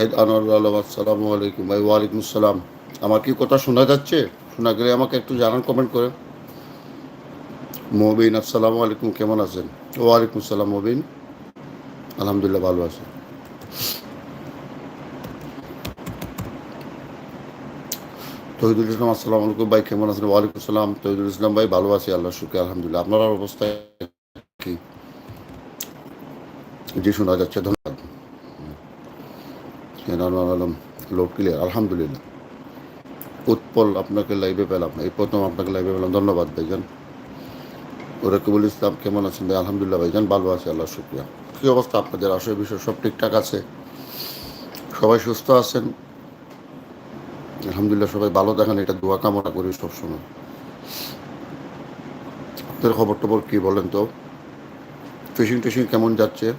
শাহিদ আনোয়ার আলম আসসালামু আলাইকুম। ভাই, ওয়ালাইকুম আসসালাম। আমার কি কথা শোনা যাচ্ছে? শোনা গেলে আমাকে একটু জানান কমেন্ট করে। মোবিন, আসসালামু আলাইকুম, কেমন আছেন? ওয়ালাইকুম আসসালাম, মোবিন। আলহামদুলিল্লাহ, ভালো আছি। তহিদুল ইসলাম, আসসালামু আলাইকুম, ভাই, কেমন আছেন? ওয়ালাইকুম আসসালাম। তহিদুল ইসলাম, ভাই, ভালো আছি আল্লাহ শুক্র, আলহামদুলিল্লাহ। আপনার অবস্থা কি? জি, শোনা যাচ্ছে, ধন্যবাদ। আলম লোড ক্লিয়ার আলহামদুলিল্লাহ। উৎপল আপনাকে লাইভে পেলাম। এই প্রথম আপনাকে লাইভে পেলাম। ধন্যবাদ ভাইজান। রকিবুল ইসলাম, কেমন আছেন ভাই? আলহামদুলিল্লাহ ভাইজান, ভালো আছে, আল্লাহ শুক্রিয়া। কী অবস্থা আপনাদের? আসলে বিষয় সব ঠিকঠাক আছে? সবাই সুস্থ আছেন? আলহামদুলিল্লাহ সবাই ভালো দেখেন এটা দোয়া কামনা করি সবসময়। আপনাদের খবর টবর কী বলেন তো? ফিশিং টিশিং কেমন যাচ্ছে?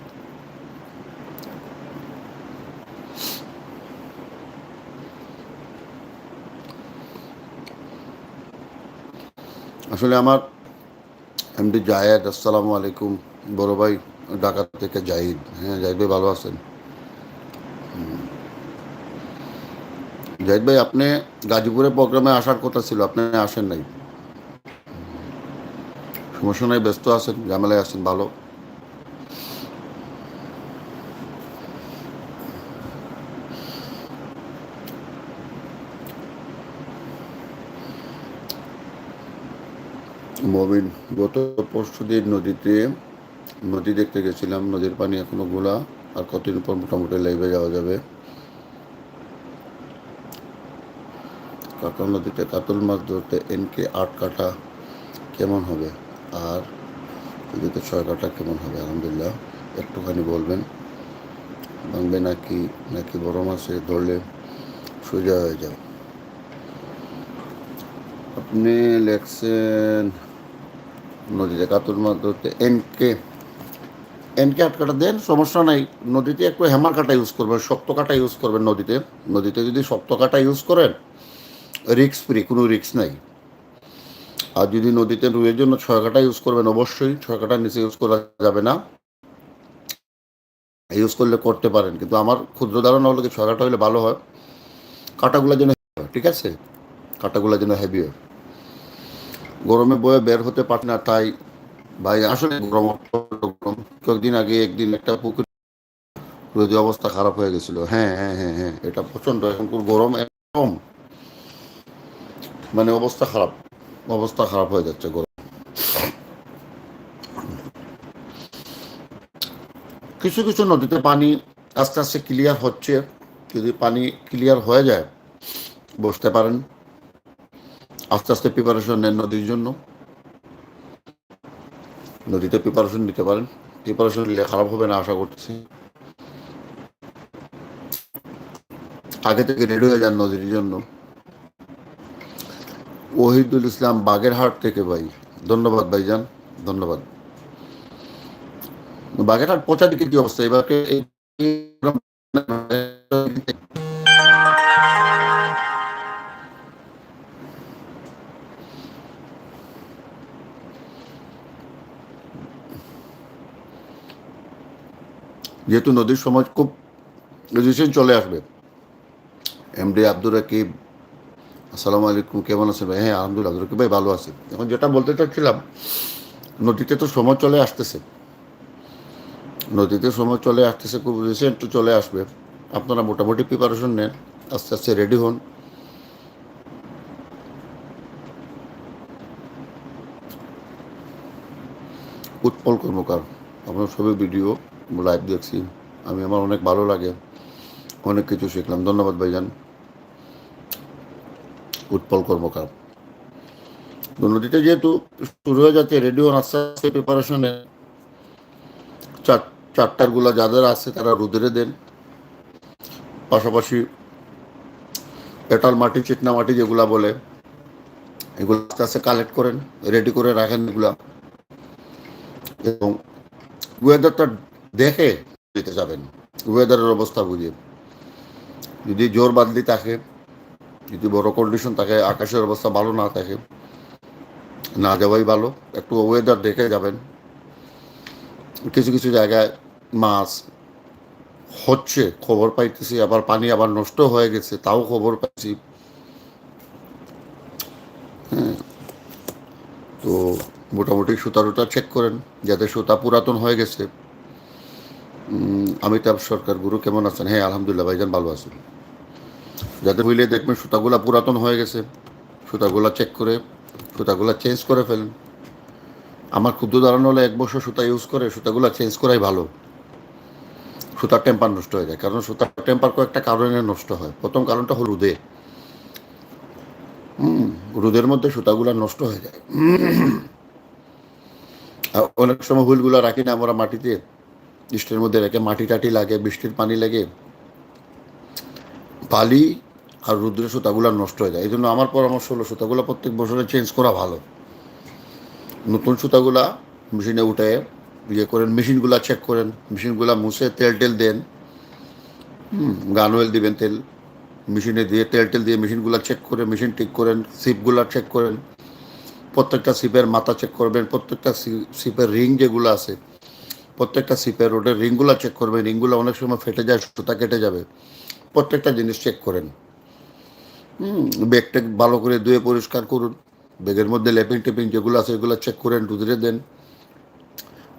আসলে আমার এমডি জায়েদ, আসসালামু আলাইকুম। বড় ভাই ঢাকা থেকে জাহিদ হ্যাঁ জাহিদ ভাই ভালো আছেন। জাহিদ ভাই, আপনি গাজীপুরের প্রোগ্রামে আসার কথা ছিল, আপনি আসেন নাই। সমস্যা নাই, ব্যস্ত আছেন, ঝামেলায় আছেন, ভালো। মবিন, গত পরশু দিন নদীতে, নদী দেখতে গেছিলাম, নদীর পানি এখনও গোলা আর কতদিন পর মোটামুটি লাইভে যাওয়া যাবে। কাতল নদীতে কাতল মাছ ধরতে এনকে আট কাটা কেমন হবে? আর নদীতে ছয় কাটা কেমন হবে? আলহামদুলিল্লাহ, একটুখানি বলবেন। ভাঙবে নাকি নাকি বড় মাছে ধরলে সোজা হয়ে যাবে আপনি লেখছেন নদীতে কাতল মাছ ধরতে এনকে এনকে আট কাটা দেন, সমস্যা নাই। নদীতে একটু হ্যামার কাটা ইউজ করবেন, শক্ত কাটা ইউজ করবেন নদীতে। নদীতে যদি শক্ত কাটা ইউজ করেন রিক্স ফ্রি কোনো রিক্স নাই। আর যদি নদীতে রুয়ের জন্য ছয় কাটা ইউজ করবেন, অবশ্যই ছয় কাটার নিচে ইউজ করা যাবে না। ইউজ করলে করতে পারেন, কিন্তু আমার ক্ষুদ্র ধারণা হলো কি, ছয় কাটা হলে ভালো হয়। কাটাগুলো যেন, ঠিক আছে? কাটাগুলো যেন হেভি হয়। গরমে বয়ে বের হতে পারে না, তাই ভাই আসলে গরম গরম। কয়েকদিন আগে একদিন একটা পুকুর নদী অবস্থা খারাপ হয়ে গেছিল। হ্যাঁ হ্যাঁ হ্যাঁ হ্যাঁ এটা প্রচণ্ড এখন গরম একদম। মানে অবস্থা খারাপ অবস্থা খারাপ হয়ে যাচ্ছে গরম। কিছু কিছু নদীতে পানি আস্তে আস্তে ক্লিয়ার হচ্ছে। যদি পানি ক্লিয়ার হয়ে যায়, বসতে পারেন। আস্তে আস্তে প্রিপারেশন নেন নদীর জন্য। নদীতে প্রিপারেশন নিতে পারেন। প্রিপারেশন নিলে খারাপ হবে না, আশা করছি। আগে থেকে রেডি হয়ে যান নদীর জন্য। ওহিদুল ইসলাম বাগেরহাট থেকে ভাই। ধন্যবাদ ভাইজান, ধন্যবাদ। বাগেরহাট পচা দিকে কি অবস্থা? এবারকে যেহেতু নদীর সমাজ খুব রিসেন্ট চলে আসবে। এমডি আব্দুর রাকিব আসসালামু আলাইকুম, কেমন আছেন ভাই? হ্যাঁ আলহামদুলিল্লাহ, আব্দুর রাকিব ভাই ভালো আছে। এখন যেটা বলতে চাচ্ছিলাম, নদীতে তো সময় চলে আসতেছে। নদীতে সময় চলে আসতেছে, খুব রিসেন্ট চলে আসবে। আপনারা মোটামুটি প্রিপারেশন নেন, আস্তে আস্তে রেডি হন। উৎপল কর্মকার, আপনার সবই ভিডিও লাইভ দেখছি। আমি, আমার অনেক ভালো লাগে। অনেক কিছু শিখলাম। ধন্যবাদ ভাইজান। উৎপল কর্মকার। নদীতে যেহেতু শুরু হয়ে যাচ্ছে রেডিও আস্তে আস্তে প্রিপারেশনে চার চারটারগুলো যাদের আছে, তারা রুদ্রে দেন। পাশাপাশি পেটাল মাটি, চিকনা মাটি যেগুলা বলে, এগুলো আস্তে আস্তে কালেক্ট করেন রেডি করে রাখেন এগুলা। এবং ওয়েদারটা দেখে দিতে যাবেন। ওয়েদারের অবস্থা বুঝে। যদি জোর বাদলি থাকে, যদি বড় কন্ডিশন থাকে, আকাশের অবস্থা ভালো না থাকে, না যাওয়াই ভালো। একটু ওয়েদার দেখে যাবেন। কিছু কিছু জায়গায় মাছ হচ্ছে, খবর পাইতেছি, আবার পানি আবার নষ্ট হয়ে গেছে, তাও খবর পাইছি। হ্যাঁ। তো মোটামুটি সুতা চেক করেন, যাতে সুতা পুরাতন হয়ে গেছে। অমিতাভ সরকার গুরু, কেমন আছেন? হ্যাঁ আলহামদুলিল্লাহ, ভাইজান ভালো আছেন যাতে বুঝলে দেখবেন সুতাগুলা পুরাতন হয়ে গেছে। সুতাগুলা চেক করে, সুতাগুলা চেঞ্জ করে ফেলেন। আমার ক্ষুদ্র ধারণা হলে এক বছর সুতা ইউজ করে, সুতাগুলা চেঞ্জ করাই ভালো। সুতার টেম্পার নষ্ট হয়ে যায়, কারণ সুতার টেম্পার কয়েকটা কারণে নষ্ট হয়। প্রথম কারণটা হল রোদে। রোদের মধ্যে সুতাগুলা নষ্ট হয়ে যায়। অনেক সময় হুইলগুলো রাখি না আমরা মাটিতে। ইস্টের মধ্যে রেখে মাটি টাটি লাগে, বৃষ্টির পানি লাগে, বালি আর রুদ্রের সুতাগুলো নষ্ট হয়ে যায়। এই জন্য আমার পরামর্শ হলো সুতাগুলো প্রত্যেক বছরে চেঞ্জ করা ভালো। নতুন সুতাগুলা মেশিনে উঠে ইয়ে করেন মেশিনগুলা চেক করেন মেশিনগুলা মুছে তেল টেল দেন গান অয়েল দিবেন তেল মেশিনে দিয়ে তেল টেল দিয়ে মেশিনগুলো চেক করে মেশিন ঠিক করেন সিপগুলা চেক করেন, প্রত্যেকটা সিপের মাথা চেক করবেন, প্রত্যেকটা সিপের রিং যেগুলো আছে প্রত্যেকটা সিপের রোডের রিংগুলো চেক করবেন রিংগুলো অনেক সময় ফেটে যায়, সুতা কেটে যাবে। প্রত্যেকটা জিনিস চেক করেন। হুম, ব্যাগটা ভালো করে ধুয়ে পরিষ্কার করুন। ব্যাগের মধ্যে লেপিং টেপিং যেগুলো আছে এগুলো চেক করেন দুধরে দেন।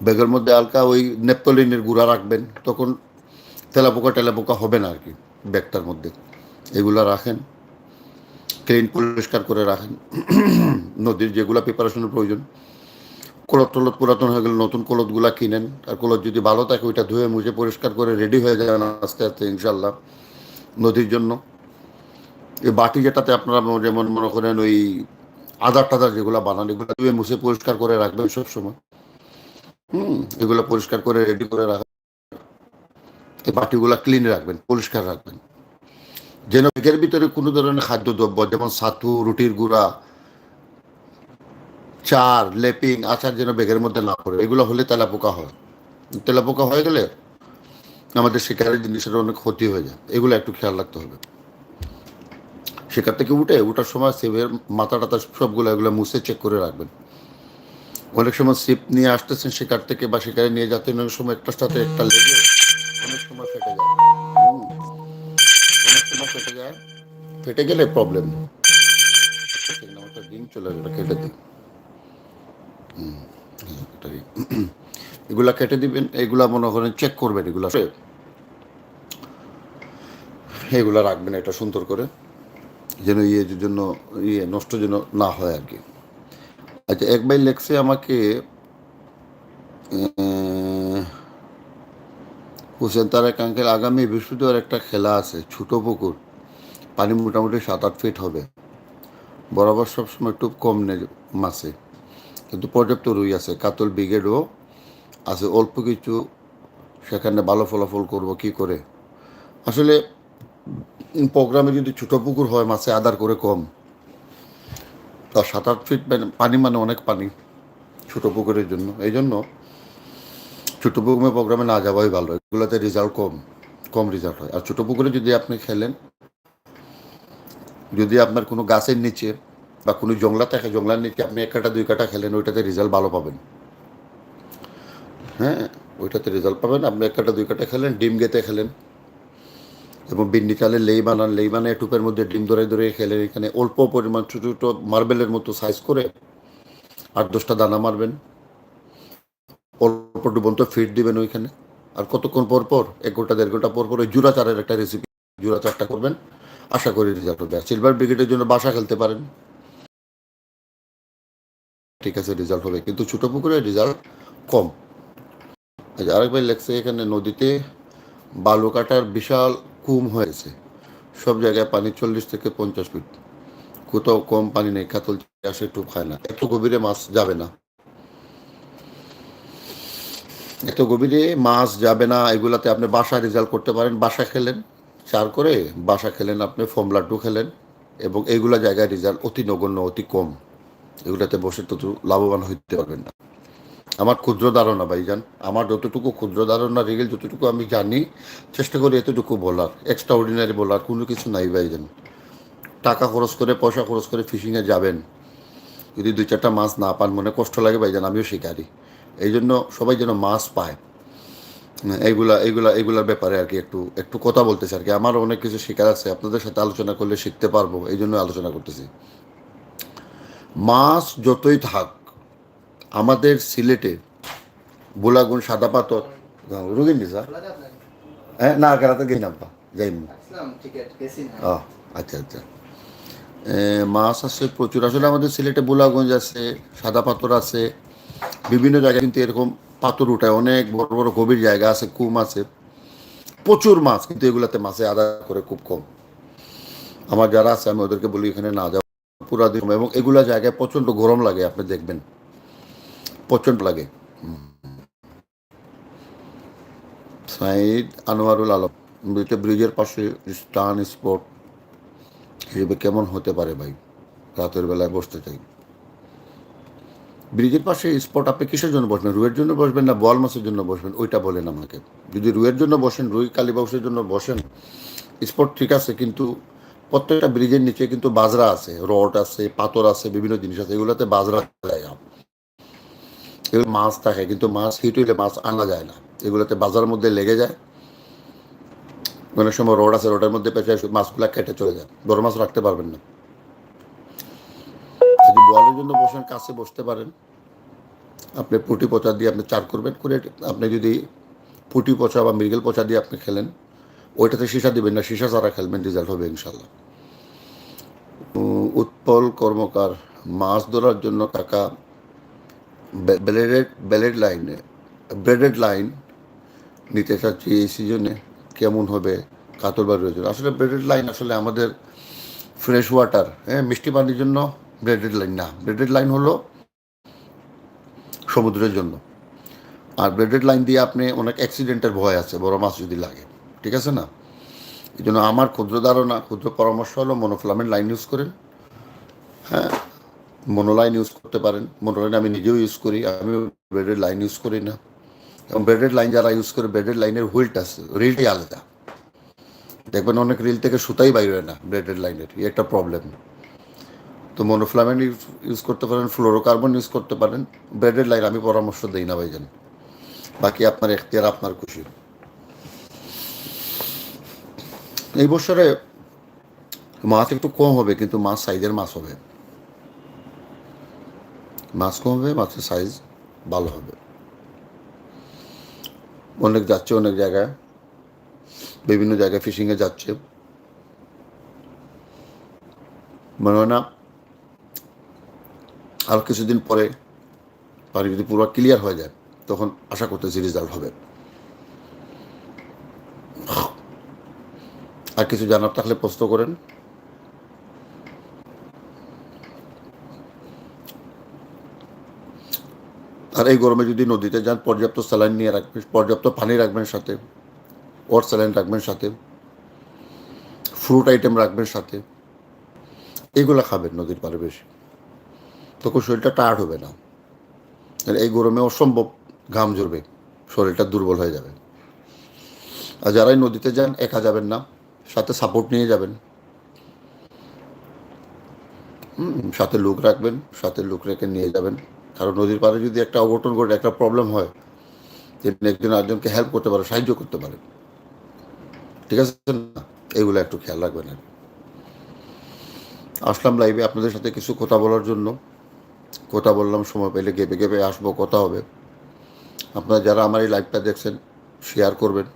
ব্যাগের মধ্যে হালকা ওই নেপতলিনের গুঁড়া রাখবেন, তখন তেলাপোকা টেলাপোকা হবে না আর কি ব্যাগটার মধ্যে। এগুলো রাখেন ক্লিন পরিষ্কার করে রাখেন। নদীর যেগুলো প্রিপারেশনের প্রয়োজন কলত টলত পুরাতন হয়ে গেলে নতুন কলতগুলা কিনেন। আর কলত যদি ভালো থাকে, ওইটা ধুয়ে মুছে পরিষ্কার করে রেডি হয়ে যায় না আস্তে আস্তে ইনশাল্লাহ নদীর জন্য। এই বাটি যেটাতে আপনারা যেমন মনে করেন ওই আদার টাদার যেগুলো বানান, এগুলো ধুয়ে মুছে পরিষ্কার করে রাখবেন সবসময়। হুম, এগুলো পরিষ্কার করে রেডি করে রাখবেন। এই বাটিগুলো ক্লিন রাখবেন, পরিষ্কার রাখবেন। যেন ভিতরে কোনো ধরনের খাদ্যদ্রব্য, যেমন ছাতু, রুটির গুঁড়া চার, লেপিং, আচার যেন ব্যাগের মধ্যে না পড়ে। এগুলো হলে তেলাপোকা হয়। তেলাপোকা হয়ে গেলে আমাদের শিকারের জিনিসের অনেক ক্ষতি হয়ে যায়। এগুলো একটু খেয়াল রাখতে হবে। শিকার থেকে উঠে, ওঠার সময় সিপের মাথা টাথা সবগুলো এগুলো মুছে চেক করে রাখবেন। অনেক সময় সিপ নিয়ে আসতেছেন শিকার থেকে বা শিকারে নিয়ে যাতে অনেক সময় একটার সাথে একটা লেগে অনেক সময় ফেটে যায়। অনেক সময় ফেটে যায়। ফেটে গেলে প্রবলেম ডিম চলে গেল কেটে দিই। এগুলা কেটে দিবেন, এগুলা মনে করেন চেক করবেন, এগুলা এগুলা রাখবেন এটা সুন্দর করে, যেন ইয়ে জন্য ইয়ে নষ্ট যেন না হয় আর কি। আচ্ছা এক ভাই লেখছে আমাকে হোসেন তারেক আঙ্কেল, আগামী বৃহস্পতিবার একটা খেলা আছে, ছোটো পুকুর, পানি মোটামুটি সাত আট ফিট হবে। বরাবর সবসময় একটু কম নেই মাছে। কিন্তু পর্যাপ্ত রুই আছে, কাতল ব্রিগেডও আছে, অল্প কিছু সেখানে ভালো ফলাফল করব কি করে? আসলে প্রোগ্রামে যদি ছোটো পুকুর হয়, মাছে আদার করে কম। তা সাত আট ফিট পানি মানে অনেক পানি ছোটো পুকুরের জন্য। এই জন্য ছোট পুকুরে প্রোগ্রামে না যাওয়াই ভালো, এগুলোতে রেজাল্ট কম কম রেজাল্ট হয়। আর ছোটো পুকুরে যদি আপনি খেলেন, যদি আপনার কোনো গাছের নিচে বা কোনো জংলা থাকে, জংলার নিচে আপনি এক কাটা, দুই কাটা খেলেন, ওইটাতে রেজাল্ট ভালো পাবেন। হ্যাঁ ওইটাতে রেজাল্ট পাবেন। আপনি এক কাটা, দুই কাটা খেলেন, ডিম গেতে খেলেন। এবং বিন্নি চালে লেই বানান, লেই বানিয়ে টুপের মধ্যে ডিম ধরে ধরে খেলেন। এখানে অল্প পরিমাণ ছোটো ছোটো মার্বেলের মতো সাইজ করে আট, দশটা দানা মারবেন। অল্প ডুবন্ত ফিট দিবেন ওইখানে। আর কতক্ষণ পর পর, এক ঘণ্টা, দেড় ঘণ্টা পর পর ওই জুরা চারের একটা রেসিপি জুরা চারটা করবেন। আশা করি রেজাল্ট হবে। সিলভার ব্রিগেডের জন্য বাসা খেলতে পারেন। ঠিক আছে রেজাল্ট হবে। কিন্তু ছোট পুকুরে রেজাল্ট কম। আচ্ছা, আরেক ভাই লেখছে এখানে নদীতে বালু কাটার বিশাল কুম হয়েছে। সব জায়গায় পানি চল্লিশ থেকে পঞ্চাশ ফিট। কোথাও কম পানি নেই কাতল চাষে টুপ খায় না। এত গভীরে মাছ যাবে না। এত গভীরে মাছ যাবে না এগুলাতে আপনি বাসা রেজাল্ট করতে পারেন। বাসা খেলেন চার করে। বাসা খেলেন আপনি ফোম লাড্ডু খেলেন এবং এইগুলা জায়গায় রেজাল্ট অতি নগণ্য অতি কম। এগুলাতে বসে তত লাভবান হইতে পারবেন না। আমার ক্ষুদ্র ধারণা ভাইজান, আমার যতটুকু ক্ষুদ্র ধারণা রেগেল যতটুকু আমি জানি, চেষ্টা করি এতটুকু বলার এক্সট্রা অর্ডিনারি বলার, কোনো কিছু নাই ভাইজান। টাকা খরচ করে, পয়সা খরচ করে ফিশিংয়ে যাবেন। যদি দুই চারটা মাছ না পান, মনে কষ্ট লাগে ভাইজান, আমিও শিকারি। এই জন্য সবাই যেন মাছ পায়। এইগুলা এইগুলা, এইগুলার ব্যাপারে আর কি একটু একটু কথা বলতেছি আর কি। আমার অনেক কিছু শেখার আছে, আপনাদের সাথে আলোচনা করলে শিখতে পারব এই জন্য আলোচনা করতেছি। মাছ যতই থাক আমাদের সিলেটে বোলাগুন সাদা পাথর রুগিন? হ্যাঁ না কেরাতে গেই নাম্পা। ও আচ্ছা আচ্ছা। মাছ আছে প্রচুর। আসলে আমাদের সিলেটে বোলাগঞ্জ আছে সাদা পাথর আছে বিভিন্ন জায়গায় কিন্তু এরকম পাথর উঠায়। অনেক বড় বড় গভীর জায়গা আছে কুম আছে। প্রচুর মাছ কিন্তু এগুলাতে মাছে আদা করে খুব কম। আমার যারা আছে আমি ওদেরকে বলি এখানে না যাও পুরা দিন এবং এগুলা জায়গায় প্রচণ্ড গরম লাগে, আপনি দেখবেন। প্রচণ্ড লাগে। সাইদ আনোয়ারুল আলম ব্রিজের পাশে স্টান স্পট। হিসেবে কেমন হতে পারে ভাই? রাতের বেলায় বসতে চাই। ব্রিজের পাশে স্পট আপনি কিসের জন্য বসবেন? রুয়ের জন্য বসবেন না বল মাছের জন্য বসবেন? ওইটা বলেন আমাকে। যদি রুয়ের জন্য বসেন, রুই কালীবাউসের জন্য বসেন, স্পট ঠিক আছে, কিন্তু প্রত্যেকটা ব্রিজের নিচে কিন্তু বাজরা আছে, রড আছে, পাথর আছে, বিভিন্ন জিনিস আছে, এগুলোতে বাজরা যায়। এগুলো মাছ থাকে, কিন্তু মাছ হিট হইলে মাছ আনা যায় না। এগুলোতে বাজার মধ্যে লেগে যায়। অনেক সময় রড আছে, রোডের মধ্যে পেঁচে মাছগুলা কেটে চলে যায়। বড় মাছ রাখতে পারবেন না। যদি বলের জন্য বসেন, কাছে বসতে পারেন। আপনি পুটি পচা দিয়ে আপনি চার করবেন, করে আপনি যদি পুটি পচা বা মৃগেল পচা দিয়ে আপনি খেলেন, ওইটাতে সীসা দিবেন না, সীসা ছাড়া খেলবেন, রেজাল্ট হবে ইনশাল্লাহ উৎপল কর্মকার, মাছ ধরার জন্য কাকা braided braid line braided line নিতে চাচ্ছি এই সিজনে কেমন হবে? কাতরবার রয়েছে। আসলে ব্রেডেড লাইন আসলে আমাদের ফ্রেশ ওয়াটার হ্যাঁ মিষ্টি পানির জন্য ব্রেডেড লাইন না। ব্রেডেড লাইন হলো সমুদ্রের জন্য। আর ব্রেডেড লাইন দিয়ে আপনি অনেক অ্যাক্সিডেন্টের ভয় আছে, বড় মাছ যদি লাগে। ঠিক আছে না? এই জন্য আমার ক্ষুদ্র ধারণা, ক্ষুদ্র পরামর্শ হলো মনোফ্লামেন্ট লাইন ইউজ করেন। হ্যাঁ মনোলাইন ইউজ করতে পারেন। মনোলাইন আমি নিজেও ইউজ করি আমি ব্রেডেড লাইন ইউজ করি না। এবং ব্রেডেড লাইন যারা ইউজ করে ব্রেডেড লাইনের হুইলটা আছে রিলটাই আলাদা। দেখবেন অনেক রিল থেকে সুতাই বাইর না ব্রেডেড লাইনের একটা প্রবলেম তো মনোফ্লামেন্ট ইউজ করতে পারেন ফ্লোরোকার্বন ইউজ করতে পারেন। ব্রেডেড লাইন আমি পরামর্শ দিই না ভাই ভাইজান। বাকি আপনার এখতিয়ার, আপনার খুশি। এই বছরে মাছ একটু কম হবে, কিন্তু মাছ সাইজের মাছ হবে। মাছ কম হবে, মাছের সাইজ ভালো হবে। অনেক যাচ্ছে অনেক জায়গায়। বিভিন্ন জায়গায় ফিশিংয়ে যাচ্ছে। মনে হয় না, আর কিছুদিন পরে পানি যদি পুরো ক্লিয়ার হয়ে যায়, তখন আশা করতেছি রেজাল্ট হবে। আর কিছু জানার থাকলে প্রশ্ন করেন। আর এই গরমে যদি নদীতে যান, পর্যাপ্ত স্যালাইন নিয়ে রাখবেন, পর্যাপ্ত পানি রাখবেন সাথে ওর স্যালাইন রাখবেন সাথে, ফ্রুট আইটেম রাখবেন সাথে, এগুলো খাবেন নদীর পাড়ে বেশি। তখন শরীরটা টায়ার্ড হবে না। এই গরমে অসম্ভব ঘাম ঝরবে, শরীরটা দুর্বল হয়ে যাবে। আর যারাই নদীতে যান, একা যাবেন না। সাথে সাপোর্ট নিয়ে যাবেন। সাথে লোক রাখবেন, সাথে লোক রেখে নিয়ে যাবেন। কারণ নদীর পাড়ে যদি একটা অঘটন ঘটে, একটা প্রবলেম হয় তিনি একজন আরেকজনকে হেল্প করতে পারে, সাহায্য করতে পারে। ঠিক আছে না? এগুলো একটু খেয়াল রাখবেন আর আসলাম লাইভে আপনাদের সাথে কিছু কথা বলার জন্য। কথা বললাম, সময় পেলে গেপে গেপে আসব, কথা হবে। আপনারা যারা আমার এই লাইভটা দেখছেন শেয়ার করবেন।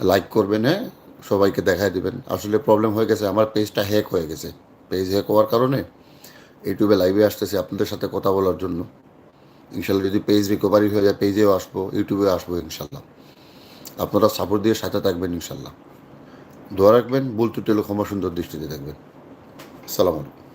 লাইক করবেন হ্যাঁ? সবাইকে দেখায় দিবেন। আসলে প্রবলেম হয়ে গেছে, আমার পেজটা হ্যাক হয়ে গেছে। পেজ হ্যাক হওয়ার কারণে ইউটিউবে লাইভে আসতেছে আপনাদের সাথে কথা বলার জন্য। ইনশাল্লাহ যদি পেজ রিকভারি হয়ে যায় পেজেও আসব ইউটিউবে আসব ইনশাল্লাহ আপনারা সাপোর্ট দিয়ে সাথে থাকবেন ইনশাল্লাহ দোয়া রাখবেন, ভুল টেলো ক্ষমা সুন্দর দৃষ্টিতে থাকবেন সালাম আলাইকুম।